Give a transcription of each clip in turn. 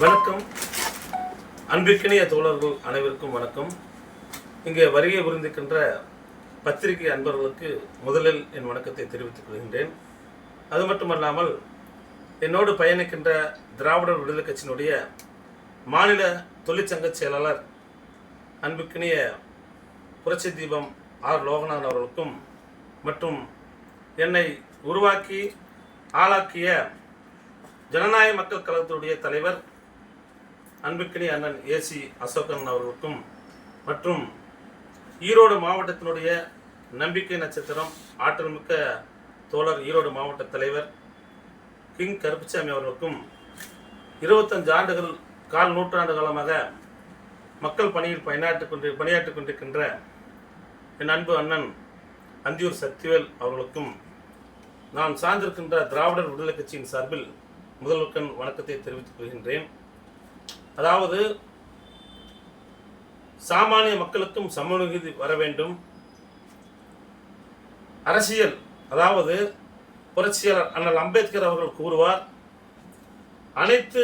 வணக்கம். அன்பிற்கினிய தோழர்கள் அனைவருக்கும் வணக்கம். இங்கே வருகை புரிந்திருக்கின்ற பத்திரிகை அன்பர்களுக்கு முதலில் என் வணக்கத்தை தெரிவித்துக் கொள்கின்றேன். அது மட்டுமல்லாமல் என்னோடு பயணிக்கின்ற திராவிடர் விடுதலை கட்சியினுடைய மாநில தொழிற்சங்க செயலாளர் அன்புக்கினிய புரட்சி தீபம் ஆர் லோகநாதன் அவர்களுக்கும் மற்றும் என்னை உருவாக்கி ஆளாக்கிய ஜனநாயக மக்கள் கழகத்தினுடைய தலைவர் அன்புக்கினி அண்ணன் ஏசி அசோகன் அவர்களுக்கும் மற்றும் ஈரோடு மாவட்டத்தினுடைய நம்பிக்கை நட்சத்திரம் ஆற்றல்மிக்க தோழர் ஈரோடு மாவட்ட தலைவர் கிங் கருப்புசாமி அவர்களுக்கும் இருபத்தஞ்சு ஆண்டுகள் கால் நூற்றாண்டு காலமாக மக்கள் பணியில் பணியாற்றிக் கொண்டு பணியாற்றிக் கொண்டிருக்கின்ற என் அன்பு அண்ணன் அந்தியூர் சக்திவேல் அவர்களுக்கும் நான் சார்ந்திருக்கின்ற திராவிடர் விடுதலை கட்சியின் சார்பில் முதல்வர்கண் வணக்கத்தை தெரிவித்துக் கொள்கின்றேன். அதாவது சாமானிய மக்களுக்கும் சமநீதி வர வேண்டும். அரசியல் அதாவது புரட்சியாளர் அண்ணல் அம்பேத்கர் அவர்கள் கூறுவார் அனைத்து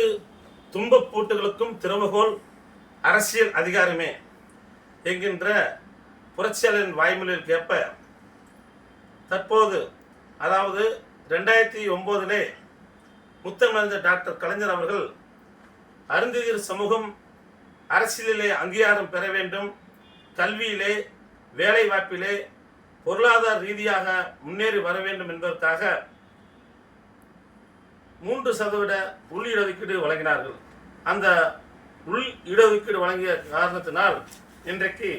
துன்பப் பூட்டுகளுக்கும் திறவுகோல் அரசியல் அதிகாரமே என்கின்ற புரட்சியாளரின் வாய்மொழியில் கேட்ப தற்போது அதாவது ரெண்டாயிரத்தி ஒம்போதிலே முத்தமிழந்த டாக்டர் கலைஞர் அவர்கள் அருந்ததியர் சமூகம் அரசியலிலே அங்கீகாரம் பெற வேண்டும். கல்வியிலே வேலை வாய்ப்பிலே பொருளாதார ரீதியாக முன்னேறி வர வேண்டும் என்பதற்காக மூன்று சதவீத உள் இடஒதுக்கீடு வழங்கினார்கள். அந்த உள் இடஒதுக்கீடு வழங்கிய காரணத்தினால் இன்றைக்கு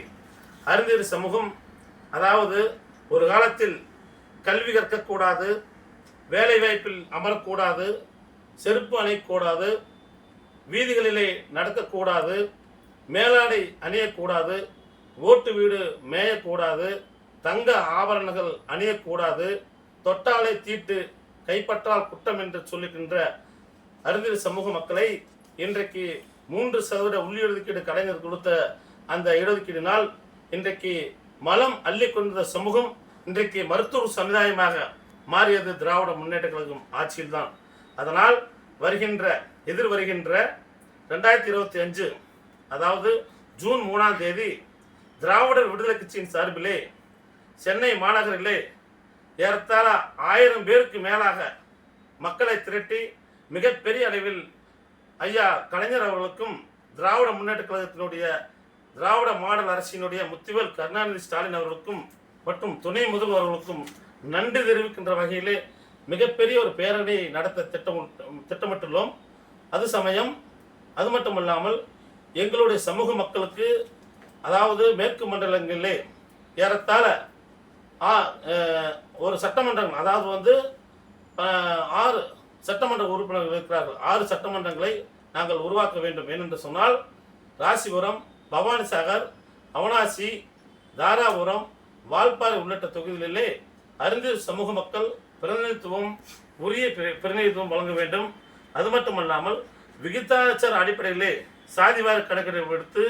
அறிஞர் சமூகம் அதாவது ஒரு காலத்தில் கல்வி கற்கக்கூடாது வேலை வாய்ப்பில் அமரக்கூடாது செருப்பு அணைக்கூடாது வீதிகளிலே நடக்கக்கூடாது மேலாடை அணியக்கூடாது ஓட்டு வீடு மேயக்கூடாது தங்க ஆபரணங்கள் அணியக்கூடாது தொட்டாலை தீட்டு கைப்பற்றால் குற்றம் என்று சொல்லுகின்ற அறிஞர் சமூக மக்களை இன்றைக்கு மூன்று சதவீத உள்ளிடஒதுக்கீடு கலைஞர் கொடுத்த அந்த இடஒதுக்கீடினால் இன்றைக்கு மலம் அள்ளி கொண்ட சமூகம் இன்றைக்கு மருத்துவ சமுதாயமாக மாறியது திராவிட முன்னேற்ற கழகம் ஆட்சியில்தான். அதனால் வருகின்ற எதிர் வருகின்ற ரெண்டாயிரத்தி இருபத்தி அஞ்சு அதாவது ஜூன் மூணாம் தேதி திராவிடர் விடுதலை கட்சியின் சார்பிலே சென்னை மாநகரிலே ஏறத்தாழ ஆயிரம் பேருக்கு மேலாக மக்களை திரட்டி மிகப்பெரிய அளவில் ஐயா கலைஞர் அவர்களுக்கும் திராவிட முன்னேற்ற கழகத்தினுடைய திராவிட மாடல் அரசினுடைய முத்துவேல் கருணாநிதி ஸ்டாலின் அவர்களுக்கும் மற்றும் துணை முதல்வர் அவர்களுக்கும் நன்றி தெரிவிக்கின்ற வகையிலே மிகப்பெரிய ஒரு பேரணியை நடத்த திட்டம் திட்டமிட்டுள்ளோம். அது சமயம் அது மட்டுமல்லாமல் எங்களுடைய சமூக மக்களுக்கு அதாவது மேற்கு மண்டலங்களிலே ஏறத்தாழ ஆ- ஒரு சட்டமன்றம் அதாவது வந்து ஆறு சட்டமன்ற உறுப்பினர்கள் இருக்கிறார்கள். ஆறு சட்டமன்றங்களை நாங்கள் உருவாக்க வேண்டும். ஏனென்று சொன்னால் ராசிபுரம் பவானிசாகர் அவனாசி தாராபுரம் வால்பாறை உள்ளிட்ட தொகுதிகளிலே அறிந்த சமூக மக்கள் பிரதிநிதித்துவம் உரிய பிர- பிரதிநிதித்துவம் வழங்க வேண்டும். அது மட்டுமல்லாமல் விகிதாச்சார அடிப்படையிலே சாதிவார கணக்கெடுப்பு எடுத்து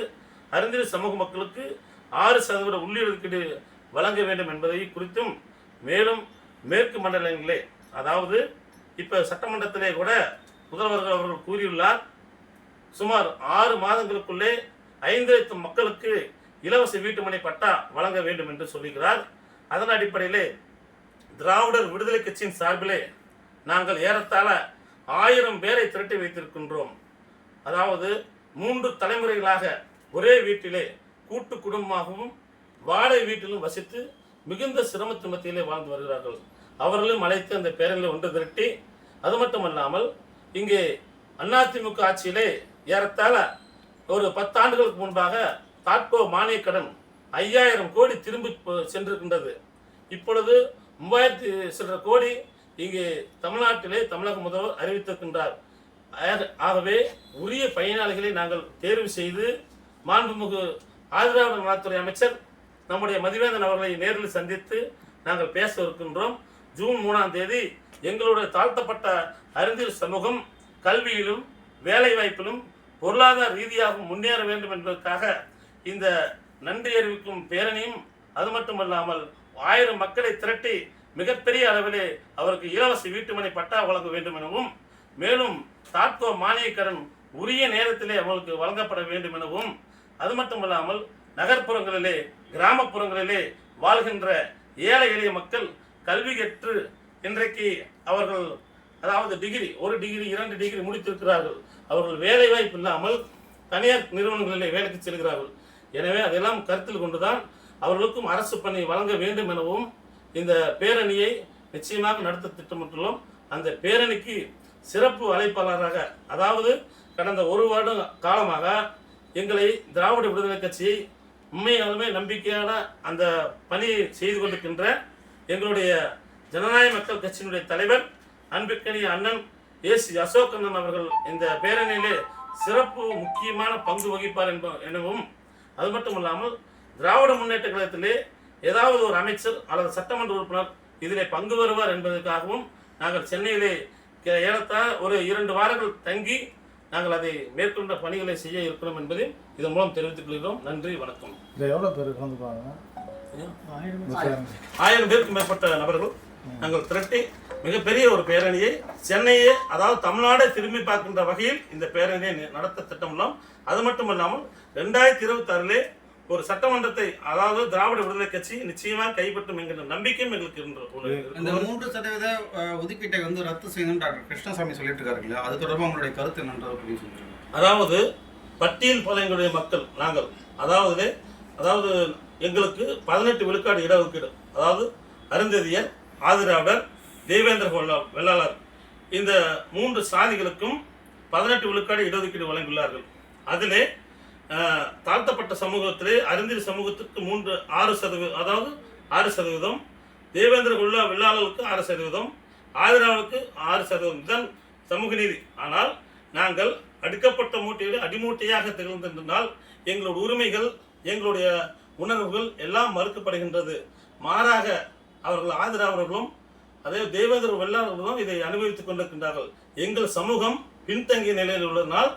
அறிஞர் சமூக மக்களுக்கு ஆறு சதவீத உள்ளீடு வழங்க வேண்டும் என்பதை குறித்தும் மேலும் மேற்கு மண்டலங்களிலே அதாவது இப்போ சட்டமன்றத்திலே கூட முதல்வர்கள் அவர்கள் கூறியுள்ளார் சுமார் ஆறு மாதங்களுக்குள்ளே ஐந்து லட்சம் மக்களுக்கு இலவச வீட்டுமனை பட்டா வழங்க வேண்டும் என்று சொல்லுகிறார் அதன் அடிப்படையிலே திராவிடர் விடுதலை கட்சியின் சார்பிலே நாங்கள் ஏறத்தாழ ஆயிரம் பேரை திரட்டி வைத்திருக்கின்றோம். அதாவது மூன்று தலைமுறைகளாக ஒரே வீட்டிலே கூட்டு குடும்பமாகவும் வாடகை வீட்டிலும் வசித்து மிகுந்த சிரமத்து மத்தியிலே வாழ்ந்து வருகிறார்கள். அவர்களும் அழைத்து அந்த பேரணியில் ஒன்று திரட்டி அது மட்டுமல்லாமல் இங்கே அதிமுக ஆட்சியிலே ஏறத்தாழ ஒரு பத்தாண்டுகளுக்கு முன்பாக தாட்கோ மானிய கடன் ஐயாயிரம் கோடி திரும்பி சென்றிருக்கின்றது. இப்பொழுது மூவாயிரத்தி சில்லற கோடி இங்கே தமிழ்நாட்டிலே தமிழக முதல்வர் அறிவித்திருக்கின்றார். ஆக- ஆகவே உரிய பயனாளிகளை நாங்கள் தேர்வு செய்து மாண்புமிகு ஆதிராவிட நலத்துறை அமைச்சர் நம்முடைய மதிவேந்தன் அவர்களை நேரில் சந்தித்து நாங்கள் பேச இருக்கின்றோம். ஜூன் மூணாம் தேதி எங்களுடைய தாழ்த்தப்பட்ட அறிஞர் சமூகம் கல்வியிலும் வேலைவாய்ப்பிலும் பொருளாதார ரீதியாக முன்னேற வேண்டும் என்பதற்காக இந்த நன்றி அறிவிக்கும் பேரணியும் அது மட்டுமல்லாமல் ஆயிரம் மக்களை திரட்டி மிகப்பெரிய அளவிலே அவருக்கு இலவச வீட்டுமனை பட்டா வழங்க வேண்டும் எனவும் மேலும் தாட்கோ மானிய உரிய நேரத்திலே அவர்களுக்கு வழங்கப்பட வேண்டும் எனவும் அது மட்டுமல்லாமல் நகர்ப்புறங்களிலே கிராமப்புறங்களிலே வாழ்கின்ற ஏழை எளிய மக்கள் கல்வி கற்று இன்றைக்கு அவர்கள் அதாவது டிகிரி ஒரு டிகிரி இரண்டு டிகிரி முடித்திருக்கிறார்கள். அவர்கள் வேலை வாய்ப்பு இல்லாமல் தனியார் நிறுவனங்களிலே வேலைக்கு செல்கிறார்கள். எனவே அதெல்லாம் கருத்தில் கொண்டுதான் அவர்களுக்கும் அரசு பணி வழங்க வேண்டும் எனவும் இந்த பேரணியை நிச்சயமாக நடத்த திட்டமிட்டுள்ளோம். அந்த பேரணிக்கு சிறப்பு அழைப்பாளராக அதாவது கடந்த ஒரு வருட காலமாக எங்களை திராவிட விடுதலை கட்சியை உண்மையாலுமே நம்பிக்கையான அந்த பணியை செய்து கொண்டிருக்கின்ற எங்களுடைய ஜனநாயக மக்கள் கட்சியினுடைய தலைவர் அன்பிற்கனிய அண்ணன் எஸ் அசோகண்ணன் அவர்கள் இந்த பேரணியிலே சிறப்பு முக்கியமான பங்கு வகிப்பார் என்ப எனவும் அது மட்டும் இல்லாமல் திராவிட முன்னேற்ற கழகத்திலே ஏதாவது ஒரு அமைச்சர் அல்லது சட்டமன்ற உறுப்பினர் இதிலே பங்கு வருவார் என்பதற்காகவும் நாங்கள் சென்னையிலே ஏறத்தாழ ஒரு இரண்டு வாரங்கள் தங்கி நாங்கள் அதை மேற்கொண்ட பணிகளை செய்ய இருக்கிறோம் என்பதை இதன் மூலம் தெரிவித்துக் கொள்கிறோம். நன்றி வணக்கம். இதில் எவ்வளோ பேர் ஆயிரம் பேருக்கு மேற்பட்ட நபர்கள் நாங்கள் திரட்டி மிகப்பெரிய ஒரு பேரணியை சென்னையே அதாவது தமிழ்நாடே திரும்பி பார்க்கின்ற வகையில் இந்த பேரணியை நடத்த திட்டமுள்ளோம் அது மட்டும் இல்லாமல் ரெண்டாயிரத்தி இருபத்தாறிலே ஒரு சட்டமன்றத்தை அதாவது திராவிட விடுதலை கட்சி நிச்சயமாக கைப்பற்றும் என்கின்ற நம்பிக்கையும் எங்களுக்கு இந்த மூன்று சதவீத ஒதுக்கீட்டை வந்து ரத்து செய்யணும் டாக்டர் கிருஷ்ணசாமி சொல்லிட்டு இருக்காரு இல்லையா? அது தொடர்பாக உங்களுடைய கருத்து என்னன்றதை சொல்லுங்க அதாவது பட்டியல் பதவிகளுடைய மக்கள் நாங்கள் அதாவது அதாவது எங்களுக்கு பதினெட்டு விழுக்காடு இடஒதுக்கீடு அதாவது அருந்ததியர் ஆதிராவிடர் தேவேந்திர வெள்ளாளர் இந்த மூன்று சாதிகளுக்கும் பதினெட்டு விழுக்காடு இடஒதுக்கீடு வழங்கியுள்ளார்கள். அதிலே தாழ்த்தப்பட்ட சமூகத்திலே அறிஞர் சமூகத்திற்கு மூன்று ஆறு சதவீதம் அதாவது ஆறு சதவீதம். தேவேந்திர குல்லா வில்லாளர்களுக்கு ஆறு சதவீதம். ஆதிராவுக்கு ஆறு சதவீதம். தான் சமூக நீதி. ஆனால் நாங்கள் அடுக்கப்பட்ட மூட்டையோடு அடிமூட்டையாக திகழ்ந்திருந்தால் எங்களுடைய உரிமைகள் எங்களுடைய உணர்வுகள் எல்லாம் மறுக்கப்படுகின்றது. மாறாக அவர்கள் ஆதரவர்களும் அதே தேவேந்திர வெள்ளாளர்களும் இதை அனுபவித்துக் கொண்டிருக்கின்றார்கள். எங்கள் சமூகம் பின்தங்கிய நிலையில் உள்ளதனால்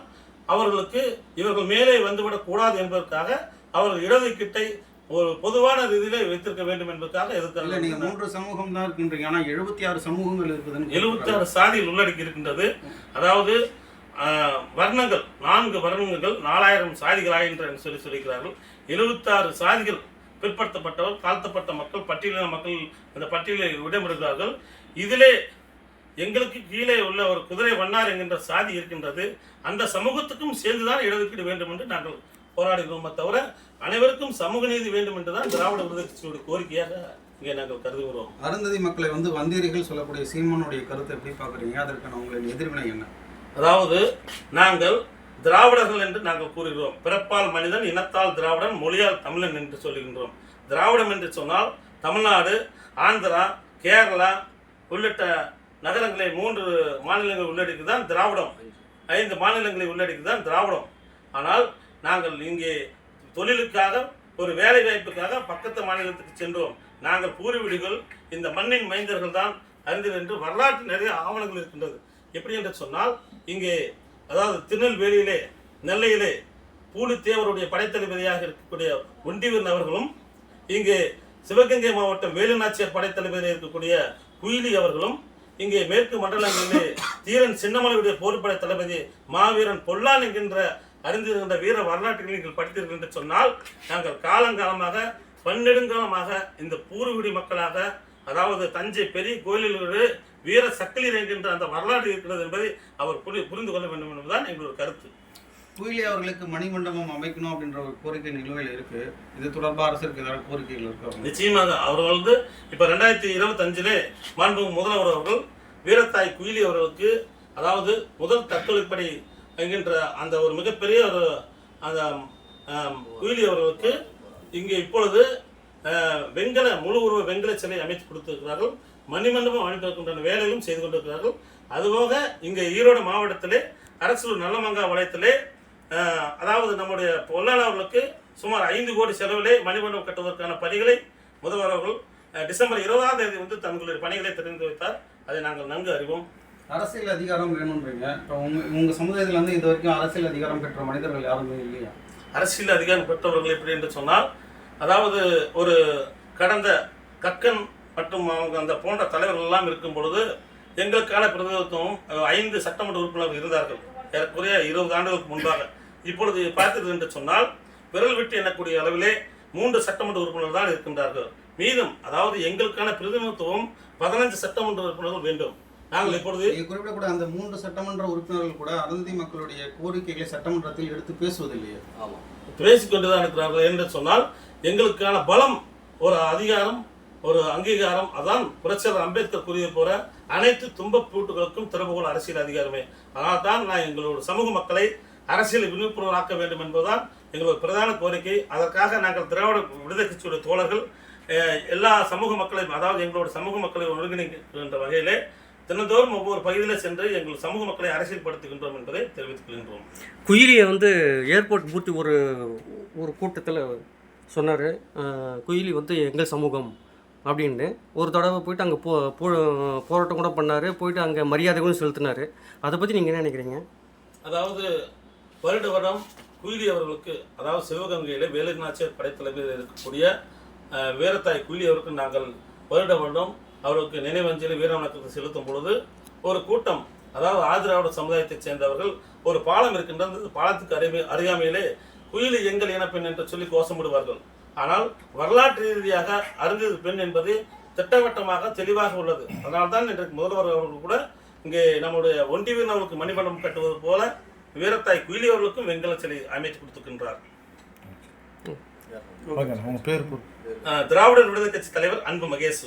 அவர்களுக்கு இவர்கள் மேலே வந்துவிடக் கூடாது என்பதற்காக அவர்கள் இடஒதுக்கீட்டை ஒரு பொதுவான ரீதியிலே வைத்திருக்க வேண்டும் என்பதற்காக நீங்க எதிர்க்கிறார்கள் மூன்று சமூகம் தான் இருக்கின்றீங்க. ஆனா எழுபத்தி ஆறு சமூகங்கள் இருக்குதுன்னு எழுபத்தி ஆறு சாதியில் உள்ளடக்கி இருக்கின்றது அதாவது வர்ணங்கள் நான்கு வர்ணங்கள் நாலாயிரம் சாதிகள் ஆகின்ற என்று சொல்லி சொல்லிக்கிறார்கள் எழுபத்தாறு சாதிகள் பிற்படுத்தப்பட்டவர் தாழ்த்தப்பட்ட மக்கள் பட்டியலின மக்கள் இந்த பட்டியலில் இடம்பெறுகிறார்கள் இதிலே எங்களுக்கு கீழே உள்ள ஒரு குதிரை வண்ணார் என்கின்ற சாதி இருக்கின்றது அந்த சமூகத்துக்கும் சேர்ந்துதான் இடஒதுக்கீடு வேண்டும் என்று நாங்கள் போராடுகிறோமே. தவிர அனைவருக்கும் சமூக நீதி வேண்டும் என்றுதான் திராவிட விடுதலை கட்சியுடைய கோரிக்கையாக இங்கே நாங்கள் கருதுகிறோம். அருந்ததி மக்களை வந்து வந்தேரிகள் சொல்லக்கூடிய சீமானுடைய கருத்தை எப்படி பாக்குறீங்க அதற்கான உங்களின் எதிர்வினை என்ன? அதாவது நாங்கள் திராவிடர்கள் என்று நாங்கள் கூறுகிறோம். பிறப்பால் மனிதன் இனத்தால் திராவிடன் மொழியால் தமிழன் என்று சொல்லுகின்றோம் திராவிடம் என்று சொன்னால் தமிழ்நாடு ஆந்திரா கேரளா உள்ளிட்ட நகரங்களை மூன்று மாநிலங்கள் உள்ளடக்கி தான் திராவிடம். ஐந்து மாநிலங்களை உள்ளடக்கி தான் திராவிடம். ஆனால் நாங்கள் இங்கே தொழிலுக்காக ஒரு வேலை வாய்ப்புக்காக பக்கத்து மாநிலத்துக்கு சென்றோம். நாங்கள் பூர்வீடுகள் இந்த மண்ணின் மைந்தர்கள் தான் அறிந்தது என்று வரலாற்று நிறைய ஆவணங்கள் இருக்கின்றது. எப்படி என்று சொன்னால் இங்கே அதாவது திருநெல்வேலியிலே நெல்லையிலே பூலித்தேவருடைய படைத்தளபதியாக இருக்கக்கூடிய ஒண்டிவன் அவர்களும் இங்கே சிவகங்கை மாவட்டம் வேலுநாச்சியார் படைத்தளபதியாக இருக்கக்கூடிய குயிலி அவர்களும் இங்கே மேற்கு மண்டலங்களிலே தீரன் சின்னமலையுடைய போர்ப்படை தளபதி மாவீரன் பொல்லான் என்கின்ற அறிந்திருக்கின்ற வீர வரலாற்றுகளை நீங்கள் படித்தீர்கள் என்று சொன்னால் நாங்கள் காலங்காலமாக பன்னெடுங்காலமாக இந்த பூர்வீடி மக்களாக அதாவது தஞ்சை பெரிய கோயிலில் வீர சக்கிலியர் என்கின்ற அந்த வரலாறு இருக்கிறது என்பதை அவர் புரிந்து கொள்ள வேண்டும் என்பதுதான் எங்களுடைய கருத்து. குயிலி அவர்களுக்கு மணிமண்டபம் அமைக்கணும் அப்படின்ற ஒரு கோரிக்கை நிலுவையில் இருக்கு. இது தொடர்பாக அரசுக்கு ஏதாவது கோரிக்கைகள் இருக்கு நிச்சயமாக அவர்கள் வந்து இப்போ ரெண்டாயிரத்தி இருபத்தஞ்சிலே மாண்பு முதல்வர் அவர்கள் வீரத்தாய் குயிலி அவர்களுக்கு அதாவது முதல் தற்கொலைப்படை என்கின்ற அந்த ஒரு மிகப்பெரிய ஒரு அந்த குயிலி அவர்களுக்கு இங்கே இப்பொழுது வெங்கல முழு உருவ வெங்கல சிலை அமைத்து கொடுத்திருக்கிறார்கள். மணிமண்டபம் அமைப்பதற்குண்டான வேலையும் செய்து கொண்டிருக்கிறார்கள். அதுபோக இங்கே ஈரோடு மாவட்டத்திலே அரசு நல்லமங்கா வளையத்திலே அதாவது நம்முடைய பொல்லாள அவர்களுக்கு சுமார் ஐந்து கோடி செலவிலே மணிமண்டபம் கட்டுவதற்கான பணிகளை முதல்வர் அவர்கள் டிசம்பர் இருபதாம் தேதி வந்து தங்களுடைய பணிகளை தெரிந்து வைத்தார். அதை நாங்கள் நன்கு அறிவோம். அரசியல் அதிகாரம் வேணுன்றீங்க இப்போ உங்க உங்க சமுதாயத்துல வந்து இது வரைக்கும் அரசியல் அதிகாரம் பெற்ற மனிதர்கள் யாருமே இல்லையா? அரசியல் அதிகாரம் பெற்றவர்கள் எப்படி என்று சொன்னால் அதாவது ஒரு கடந்த கக்கன் மற்றும் அவங்க அந்த போன்ற தலைவர்கள் எல்லாம் இருக்கும் பொழுது எங்களுக்கான பிரதிநிதித்துவம் ஐந்து சட்டமன்ற உறுப்பினர்கள் இருந்தார்கள். ஏறக்குறைய இருபது ஆண்டுகளுக்கு முன்பாக இப்பொழுது பார்த்தது என்று சொன்னால் விரல் விட்டு எண்ணக்கூடிய அளவிலே மூன்று சட்டமன்ற உறுப்பினர்கள் தான் இருக்கின்றார்கள். மீதம் அதாவது எங்களுக்கான பிரதிநிதித்துவம் பதினஞ்சு சட்டமன்ற உறுப்பினர்கள் வேண்டும். நாங்கள் இப்பொழுது நீங்க குறிப்பிடக்கூடிய அந்த மூன்று சட்டமன்ற உறுப்பினர்கள் கூட அருந்ததி மக்களுடைய கோரிக்கைகளை சட்டமன்றத்தில் எடுத்து பேசுவதில்லையே. பேசிக்கொண்டுதான் இருக்கிறார்கள் என்று சொன்னால் எங்களுக்கான பலம் ஒரு அதிகாரம் ஒரு அங்கீகாரம் அதான் புரட்சியாளர் அம்பேத்கர் கூறியது போல அனைத்து துன்பப்பூட்டுகளுக்கும் திறவுகோல் அரசியல் அதிகாரமே. அதனால் தான் நான் எங்களோட சமூக மக்களை அரசியல் விழிப்புணர்வாக்க வேண்டும் என்பதுதான் எங்களோட பிரதான கோரிக்கை. அதற்காக நாங்கள் திராவிட விடுதலை கட்சியுடைய தோழர்கள் எல்லா சமூக மக்களையும் அதாவது எங்களோட சமூக மக்களை ஒருங்கிணைக்கின்ற வகையிலே தினந்தோறும் ஒவ்வொரு பகுதியில் சென்று எங்கள் சமூக மக்களை அரசியல்படுத்துகின்றோம் என்பதை தெரிவித்துக் கொள்கின்றோம். குயிலியை வந்து ஏர்போர்ட் பூட்டி ஒரு ஒரு கூட்டத்தில் சொன்னார். குயிலி வந்து எங்கள் சமூகம். அப்படின்னு ஒரு தடவை போயிட்டு அங்கே போ போ- போராட்டம் கூட பண்ணார். போயிட்டு அங்கே மரியாதைகளும் செலுத்தினார். அதை பற்றி நீங்கள் என்ன நினைக்கிறீங்க? அதாவது வருட வருடம் குயிலி அவர்களுக்கு அதாவது சிவகங்கையில் வேலுநாச்சியார் படைத்தலைமையில் இருக்கக்கூடிய வீரத்தாய் குயிலி அவருக்கு நாங்கள் வருட வருடம் அவருக்கு நினைவஞ்சலி வீரவணக்கத்தை செலுத்தும் பொழுது ஒரு கூட்டம் அதாவது ஆதிராவிட சமுதாயத்தைச் சேர்ந்தவர்கள் ஒரு பாலம் இருக்கின்றது. அந்த பாலத்துக்கு அருகே அருகாமையிலே குயிலி எங்கள் இனப்பெண் என்று சொல்லி கோஷமிடுவார்கள். ஆனால் வரலாற்று ரீதியாக அருந்ததி பெண் என்பது திட்டவட்டமாக தெளிவாக உள்ளது. அதனால்தான் இன்றைக்கு முதல்வர் அவர்கள் கூட இங்கே நம்முடைய ஒண்டிவீரன் அவர்களுக்கு மணிமண்டபம் கட்டுவது போல வீரத்தாய் குயிலி அவர்களுக்கும் வெண்கல சிலை அமைத்து கொடுத்துக்கின்றார் திராவிடர் விடுதலை கட்சி தலைவர் அன்பு மகேஷ்